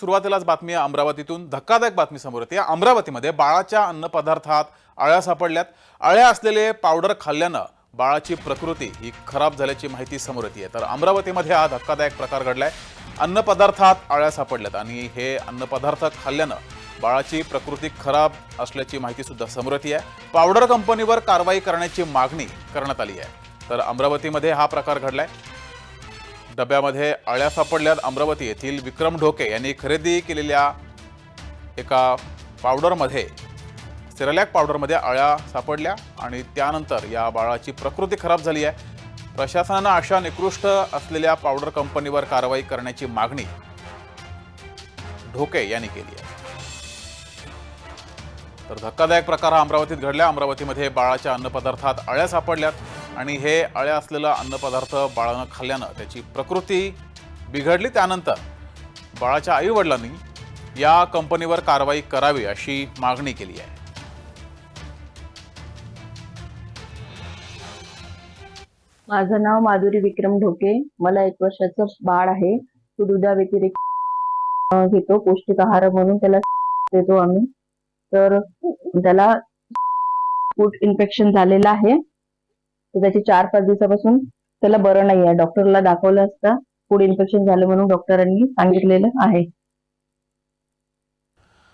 सुरुवातीलाच बातमी आहे अमरावतीतून. धक्कादायक बातमी समोर येते. अमरावतीमध्ये बाळाच्या अन्नपदार्थात अळ्या सापडल्यात. अळ्या असलेले पावडर खाल्ल्यानं बाळाची प्रकृती ही खराब झाल्याची माहिती समोर येते. तर अमरावतीमध्ये हा धक्कादायक प्रकार घडलाय. अन्नपदार्थात अळ्या सापडल्यात आणि हे अन्नपदार्थ खाल्ल्यानं बाळाची प्रकृती खराब असल्याची माहिती सुद्धा समोर येते. आहे पावडर कंपनीवर कारवाई करण्याची मागणी करण्यात आली आहे. तर अमरावतीमध्ये हा प्रकार घडलाय. डब्यामध्ये अळ्या सापडल्यात. अमरावती येथील विक्रम ढोके यांनी खरेदी केलेल्या एका पावडरमध्ये सिरलॅक पावडरमध्ये अळ्या सापडल्या आणि त्यानंतर या बाळाची प्रकृती खराब झाली आहे. प्रशासनानं अशा निकृष्ट असलेल्या पावडर कंपनीवर कारवाई करण्याची मागणी ढोके यांनी केली आहे. तर धक्कादायक प्रकार हा अमरावतीत घडला. अमरावतीमध्ये बाळाच्या अन्नपदार्थात अळ्या सापडल्यात. आणि हे अळ्या असलेला अन्नपदार्थ बाळानं खाल्ल्यानं त्याची प्रकृती बिघडली. त्यानंतर बाळाच्या आईवडिलांनी या कंपनीवर कारवाई करावी अशी मागणी केली आहे. माझं नाव माधुरी विक्रम ढोके. मला एक वर्षाचं बाळ आहे. तो दुधा व्यतिरिक्त घेतो पौष्टिक आहार म्हणून त्याला देतो आम्ही. तर त्याला फूड इन्फेक्शन झालेलं आहे. तर त्याची चार पाच दिवसापासून त्याला बरं नाही आहे डॉक्टरला दाखवलं असता फूड इन्फेक्शन झालं म्हणून डॉक्टरांनी सांगितलेलं आहे.